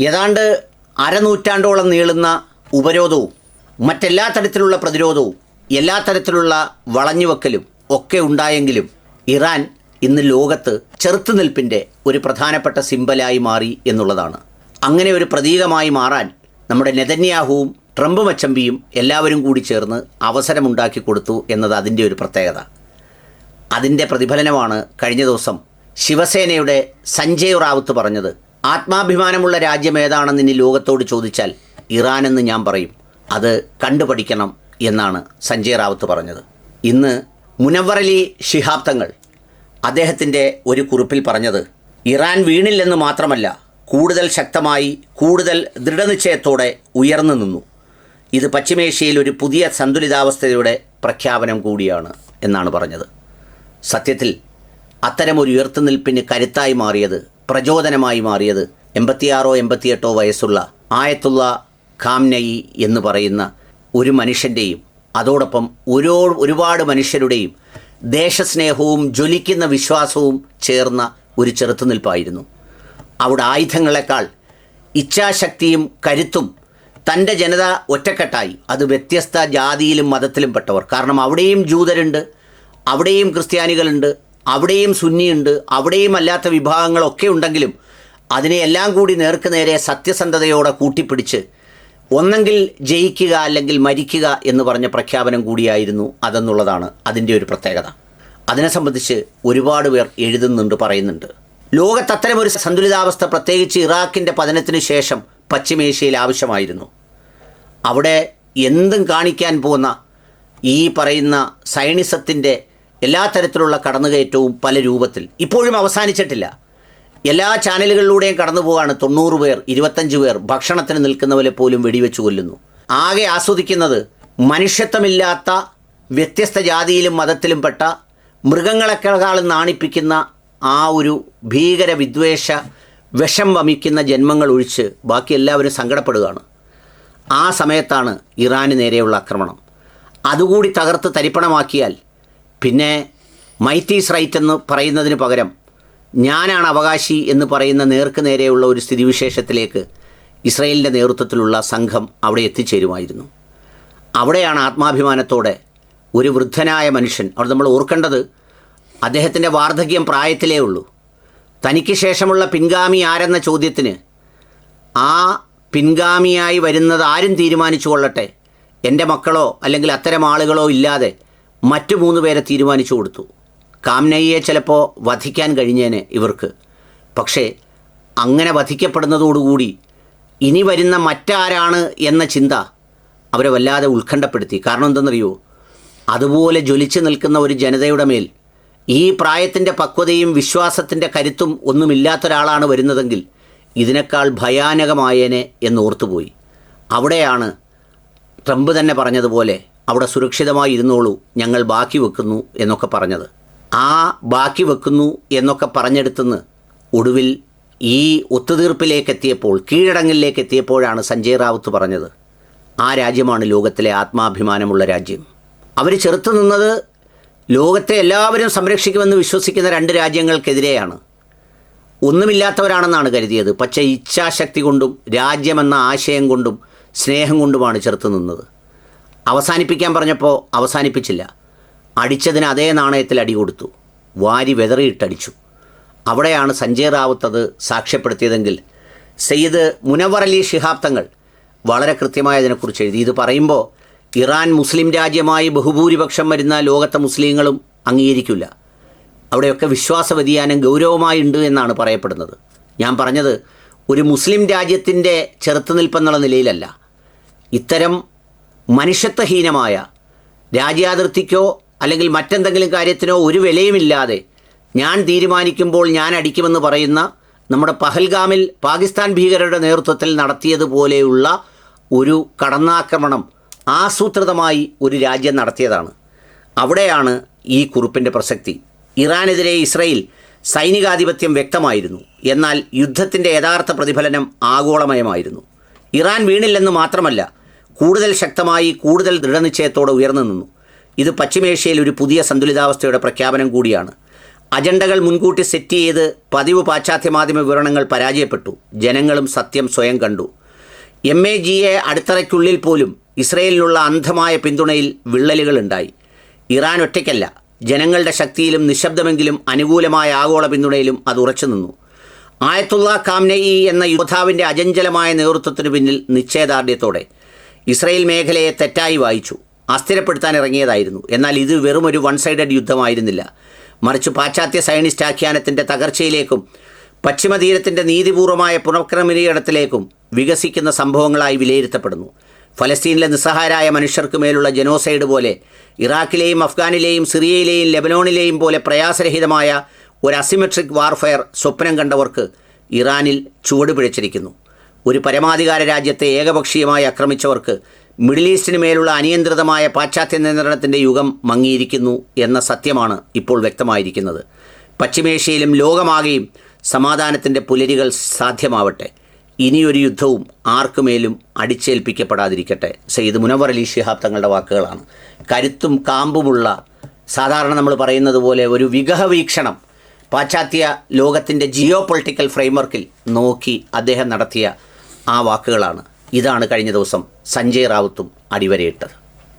ഏതാണ്ട് അരനൂറ്റാണ്ടോളം നീളുന്ന ഉപരോധവും മറ്റെല്ലാ തരത്തിലുള്ള പ്രതിരോധവും എല്ലാ തരത്തിലുള്ള വളഞ്ഞുവെക്കലും ഒക്കെ ഉണ്ടായെങ്കിലും ഇറാൻ ഇന്ന് ലോകത്ത് ചെറുത്തുനിൽപ്പിന്റെ ഒരു പ്രധാനപ്പെട്ട സിമ്പലായി മാറി എന്നുള്ളതാണ്. അങ്ങനെ ഒരു പ്രതീകമായി മാറാൻ നമ്മുടെ നെതന്യാഹുവും ട്രംപ് മച്ചമ്പിയും എല്ലാവരും കൂടി ചേർന്ന് അവസരമുണ്ടാക്കി കൊടുത്തു എന്നത് അതിന്റെ ഒരു പ്രത്യേകത. അതിന്റെ പ്രതിഫലനമാണ് കഴിഞ്ഞ ദിവസം ശിവസേനയുടെ സഞ്ജയ് റാവുത്ത് പറഞ്ഞത്. ആത്മാഭിമാനമുള്ള രാജ്യം ഏതാണെന്ന് ഇനി ലോകത്തോട് ചോദിച്ചാൽ ഇറാൻ എന്ന് ഞാൻ പറയും. അത് കണ്ടുപഠിക്കണം എന്നാണ് സഞ്ജയ് റാവത്ത് പറഞ്ഞത്. ഇന്ന് മുനവറലി ശിഹാബ് തങ്ങൾ അദ്ദേഹത്തിന്റെ ഒരു കുറിപ്പിൽ പറഞ്ഞത് ഇറാൻ വീണില്ലെന്ന് മാത്രമല്ല കൂടുതൽ ശക്തമായി കൂടുതൽ ദൃഢനിശ്ചയത്തോടെ ഉയർന്നു നിന്നു. ഇത് പശ്ചിമേഷ്യയിൽ ഒരു പുതിയ സന്തുലിതാവസ്ഥയുടെ പ്രഖ്യാപനം കൂടിയാണ് എന്നാണ് പറഞ്ഞത്. സത്യത്തിൽ അത്തരമൊരു ഉയർത്തുനിൽപ്പിന് കരുത്തായി മാറിയത് പ്രചോദനമായി മാറിയത് എൺപത്തിയാറോ എൺപത്തിയെട്ടോ വയസ്സുള്ള ആയത്തുള്ള ഖാംനയി എന്ന് പറയുന്ന ഒരു മനുഷ്യന്റെയും അതോടൊപ്പം ഓരോ ഒരുപാട് മനുഷ്യരുടെയും ദേശസ്നേഹവും ജ്വലിക്കുന്ന വിശ്വാസവും ചേർന്ന ഒരു ചെറുത്തുനിൽപ്പായിരുന്നു. അവിടെ ആയുധങ്ങളെക്കാൾ ഇച്ഛാശക്തിയും കരുത്തും തന്റെ ജനത ഒറ്റക്കെട്ടായി. അത് വ്യത്യസ്ത ജാതിയിലും മതത്തിലും പെട്ടവർ. കാരണം അവിടെയും ജൂതരുണ്ട് അവിടെയും ക്രിസ്ത്യാനികളുണ്ട് അവിടെയും സുന്നിയുണ്ട് അവിടെയും അല്ലാത്ത വിഭാഗങ്ങളൊക്കെ ഉണ്ടെങ്കിലും അതിനെ എല്ലാം കൂടി നേർക്ക് നേരെ സത്യസന്ധതയോടെ കൂട്ടിപ്പിടിച്ച് ഒന്നെങ്കിൽ ജയിക്കുക അല്ലെങ്കിൽ മരിക്കുക എന്ന് പറഞ്ഞ പ്രഖ്യാപനം കൂടിയായിരുന്നു അതെന്നുള്ളതാണ് അതിന്റെ ഒരു പ്രത്യേകത. അതിനെ സംബന്ധിച്ച് ഒരുപാട് പേർ എഴുതുന്നുണ്ട് പറയുന്നുണ്ട്. ലോകത്ത് അത്തരമൊരു സന്തുലിതാവസ്ഥ പ്രത്യേകിച്ച് ഇറാഖിന്റെ പതനത്തിന് ശേഷം പശ്ചിമേഷ്യയിൽ ആവശ്യമായിരുന്നു. അവിടെ എന്തും കാണിക്കാൻ പോകുന്ന ഈ പറയുന്ന സൈനിസത്തിന്റെ എല്ലാ തരത്തിലുള്ള കടന്നുകയറ്റവും പല രൂപത്തിൽ ഇപ്പോഴും അവസാനിച്ചിട്ടില്ല. എല്ലാ ചാനലുകളിലൂടെയും കടന്നു പോവാണ് തൊണ്ണൂറ് പേർ ഇരുപത്തഞ്ച് പേർ ഭക്ഷണത്തിന് നിൽക്കുന്നവരെ പോലും വെടിവെച്ച് കൊല്ലുന്നു. ആകെ ആസ്വദിക്കുന്നത് മനുഷ്യത്വമില്ലാത്ത വ്യത്യസ്ത ജാതിയിലും മതത്തിലും പെട്ട മൃഗങ്ങളെക്കാളും നാണിപ്പിക്കുന്ന ആ ഒരു ഭീകര വിദ്വേഷ വിഷം വമിക്കുന്ന ജന്മങ്ങൾ ഒഴിച്ച് ബാക്കി എല്ലാവരും സങ്കടപ്പെടുകയാണ്. ആ സമയത്താണ് ഇറാന് നേരെയുള്ള ആക്രമണം. അതുകൂടി തകർത്ത് തരിപ്പണമാക്കിയാൽ പിന്നെ മൈറ്റീസ് റൈറ്റ് എന്ന് പറയുന്നതിന് പകരം ഞാനാണ് അവകാശി എന്ന് പറയുന്ന നേർക്ക് നേരെയുള്ള ഒരു സ്ഥിതിവിശേഷത്തിലേക്ക് ഇസ്രയേലിന്റെ നേതൃത്വത്തിലുള്ള സംഘം അവിടെ എത്തിച്ചേരുമായിരുന്നു. അവിടെയാണ് ആത്മാഭിമാനത്തോടെ ഒരു വൃദ്ധനായ മനുഷ്യൻ അവിടെ നമ്മൾ ഓർക്കേണ്ടത് അദ്ദേഹത്തിന്റെ വാർദ്ധക്യം പ്രായത്തിലേ ഉള്ളൂ. തനിക്ക് ശേഷമുള്ള പിൻഗാമി ആരെന്ന ചോദ്യത്തിന് ആ പിൻഗാമിയായി വരുന്നത് ആരും തീരുമാനിച്ചു കൊള്ളട്ടെ? എന്റെ മക്കളോ അല്ലെങ്കിൽ അത്തരം ആളുകളോ ഇല്ലാതെ മറ്റു മൂന്ന് പേരെ തീരുമാനിച്ചു കൊടുത്തു. കാംനയ്യെ ചിലപ്പോൾ വധിക്കാൻ കഴിഞ്ഞേനെ ഇവർക്ക്. പക്ഷേ അങ്ങനെ വധിക്കപ്പെടുന്നതോടുകൂടി ഇനി വരുന്ന മറ്റാരാണ് എന്ന ചിന്ത അവരെ വല്ലാതെ ഉത്കണ്ഠപ്പെടുത്തി. കാരണം എന്തെന്നറിയോ? അതുപോലെ ജ്വലിച്ചു നിൽക്കുന്ന ഒരു ജനതയുടെ മേൽ ഈ പ്രായത്തിന്റെ പക്വതയും വിശ്വാസത്തിന്റെ കരുത്തും ഒന്നുമില്ലാത്തൊരാളാണ് വരുന്നതെങ്കിൽ ഇതിനേക്കാൾ ഭയാനകമായേനെ എന്നോർത്തുപോയി അവിടെയാണ് ട്രംപ് തന്നെ പറഞ്ഞതുപോലെ അവിടെ സുരക്ഷിതമായി ഇരുന്നോളൂ ഞങ്ങൾ ബാക്കി വെക്കുന്നു എന്നൊക്കെ പറഞ്ഞത്. ആ ബാക്കി വെക്കുന്നു എന്നൊക്കെ പറഞ്ഞെടുത്തുനിന്ന് ഒടുവിൽ ഈ ഒത്തുതീർപ്പിലേക്കെത്തിയപ്പോൾ കീഴടങ്ങിലേക്ക് എത്തിയപ്പോഴാണ് സഞ്ജയ് റാവത്ത് പറഞ്ഞത്. ആ രാജ്യമാണ് ലോകത്തിലെ ആത്മാഭിമാനമുള്ള രാജ്യം. അവർ ചെറുത്തു നിന്നത് ലോകത്തെ എല്ലാവരും സംരക്ഷിക്കുമെന്ന് വിശ്വസിക്കുന്ന രണ്ട് രാജ്യങ്ങൾക്കെതിരെയാണ്. ഒന്നുമില്ലാത്തവരാണെന്നാണ് കരുതിയത്. പക്ഷേ ഇച്ഛാശക്തി കൊണ്ടും രാജ്യമെന്ന ആശയം കൊണ്ടും സ്നേഹം കൊണ്ടുമാണ് ചെറുത്തു നിന്നത്. അവസാനിപ്പിക്കാൻ പറഞ്ഞപ്പോൾ അവസാനിപ്പിച്ചില്ല. അടിച്ചതിന് അതേ നാണയത്തിൽ അടി കൊടുത്തു. വാരി വെതറിയിട്ടടിച്ചു. അവിടെയാണ് സഞ്ജയ് റാവത്ത് അത് സാക്ഷ്യപ്പെടുത്തിയതെങ്കിൽ സയ്യിദ് മുനവർ അലി ശിഹാബ് തങ്ങൾ വളരെ കൃത്യമായതിനെക്കുറിച്ച് എഴുതി. ഇത് പറയുമ്പോൾ ഇറാൻ മുസ്ലിം രാജ്യമായി ബഹുഭൂരിപക്ഷം വരുന്ന ലോകത്തെ മുസ്ലിങ്ങളും അംഗീകരിക്കില്ല. അവിടെയൊക്കെ വിശ്വാസ വ്യതിയാനം ഗൗരവമായുണ്ട് എന്നാണ് പറയപ്പെടുന്നത്. ഞാൻ പറഞ്ഞത് ഒരു മുസ്ലിം രാജ്യത്തിന്റെ ചെറുത്തുനിൽപ്പെന്നുള്ള നിലയിലല്ല. ഇത്തരം മനുഷ്യത്വഹീനമായ രാജ്യാതിർത്തിക്കോ അല്ലെങ്കിൽ മറ്റെന്തെങ്കിലും കാര്യത്തിനോ ഒരു വിലയുമില്ലാതെ ഞാൻ തീരുമാനിക്കുമ്പോൾ ഞാൻ അടിക്കുമെന്ന് പറയുന്ന നമ്മുടെ പഹൽഗാമിൽ പാകിസ്ഥാൻ ഭീകരരുടെ നേതൃത്വത്തിൽ നടത്തിയതുപോലെയുള്ള ഒരു കടന്നാക്രമണം ആസൂത്രിതമായി ഒരു രാജ്യം നടത്തിയതാണ്. അവിടെയാണ് ഈ കുറിപ്പിന്റെ പ്രസക്തി. ഇറാനെതിരെ ഇസ്രയേൽ സൈനികാധിപത്യം വ്യക്തമായിരുന്നു. എന്നാൽ യുദ്ധത്തിന്റെ യഥാർത്ഥ പ്രതിഫലനം ആഗോളമയമായിരുന്നു. ഇറാൻ വീണില്ലെന്ന് മാത്രമല്ല കൂടുതൽ ശക്തമായി കൂടുതൽ ദൃഢനിശ്ചയത്തോടെ ഉയർന്നു നിന്നു. ഇത് പശ്ചിമേഷ്യയിൽ ഒരു പുതിയ സന്തുലിതാവസ്ഥയുടെ പ്രഖ്യാപനം കൂടിയാണ്. അജണ്ടകൾ മുൻകൂട്ടി സെറ്റ് ചെയ്ത് പതിവ് പാശ്ചാത്യ മാധ്യമ വിവരണങ്ങൾ പരാജയപ്പെട്ടു. ജനങ്ങളും സത്യം സ്വയം കണ്ടു. എം എ ജിയെ അടിത്തറയ്ക്കുള്ളിൽ പോലും ഇസ്രയേലിനുള്ള അന്ധമായ പിന്തുണയിൽ വിള്ളലുകളുണ്ടായി ഇറാൻ ഒറ്റയ്ക്കല്ല. ജനങ്ങളുടെ ശക്തിയിലും നിശബ്ദമെങ്കിലും അനുകൂലമായ ആഗോള പിന്തുണയിലും അത് ഉറച്ചു നിന്നു. ആയത്തുള്ള കാംനയി എന്ന യോദ്ധാവിന്റെ അജഞ്ചലമായ നേതൃത്വത്തിനു പിന്നിൽ നിശ്ചയദാർഢ്യത്തോടെ ഇസ്രയേൽ മേഖലയെ തെറ്റായി വായിച്ചു. അസ്ഥിരപ്പെടുത്താൻ ഇറങ്ങിയതായിരുന്നു. എന്നാൽ ഇത് വെറും ഒരു വൺ സൈഡഡ് യുദ്ധമായിരുന്നില്ല. മറിച്ച് പാശ്ചാത്യ സയനിസ്റ്റ് ആഖ്യാനത്തിന്റെ തകർച്ചയിലേക്കും പശ്ചിമതീരത്തിന്റെ നീതിപൂർവമായ പുനഃക്രമീകരണത്തിലേക്കും വികസിക്കുന്ന സംഭവങ്ങളായി വിലയിരുത്തപ്പെടുന്നു. ഫലസ്തീനിലെ നിസ്സഹായരായ മനുഷ്യർക്ക് മേലുള്ള ജനോസൈഡ് പോലെ ഇറാഖിലെയും അഫ്ഗാനിലെയും സിറിയയിലെയും ലെബനോണിലെയും പോലെ പ്രയാസരഹിതമായ ഒരു അസിമെട്രിക് വാർഫെയർ സ്വപ്നം കണ്ടവർക്ക് ഇറാനിൽ ചുവട് പിഴച്ചിരിക്കുന്നു. ഒരു പരമാധികാര രാജ്യത്തെ ഏകപക്ഷീയമായി ആക്രമിച്ചവർക്ക് മിഡിൽ ഈസ്റ്റിന് മേലുള്ള അനിയന്ത്രിതമായ പാശ്ചാത്യ നിയന്ത്രണത്തിന്റെ യുഗം മങ്ങിയിരിക്കുന്നു എന്ന സത്യമാണ് ഇപ്പോൾ വ്യക്തമായിരിക്കുന്നത്. പശ്ചിമേഷ്യയിലും ലോകമാകെയും സമാധാനത്തിന്റെ പുലരികൾ സാധ്യമാവട്ടെ. ഇനിയൊരു യുദ്ധവും ആർക്കുമേലും അടിച്ചേൽപ്പിക്കപ്പെടാതിരിക്കട്ടെ. സെയ്ദ് മുനവർ അലി ഷിഹാബ് തങ്ങളുടെ വാക്കുകളാണ്. കരുത്തും കാമ്പുമുള്ള സാധാരണ നമ്മൾ പറയുന്നത് പോലെ ഒരു വിഗഹ വീക്ഷണം പാശ്ചാത്യ ലോകത്തിന്റെ ജിയോ പൊളിറ്റിക്കൽ ഫ്രെയിംവർക്കിൽ നോക്കി അദ്ദേഹം നടത്തിയ ആ വാക്കുകളാണ്. ഇതാണ് കഴിഞ്ഞ ദിവസം സഞ്ജയ് റാവുത്തും അടിവരയിട്ടത്.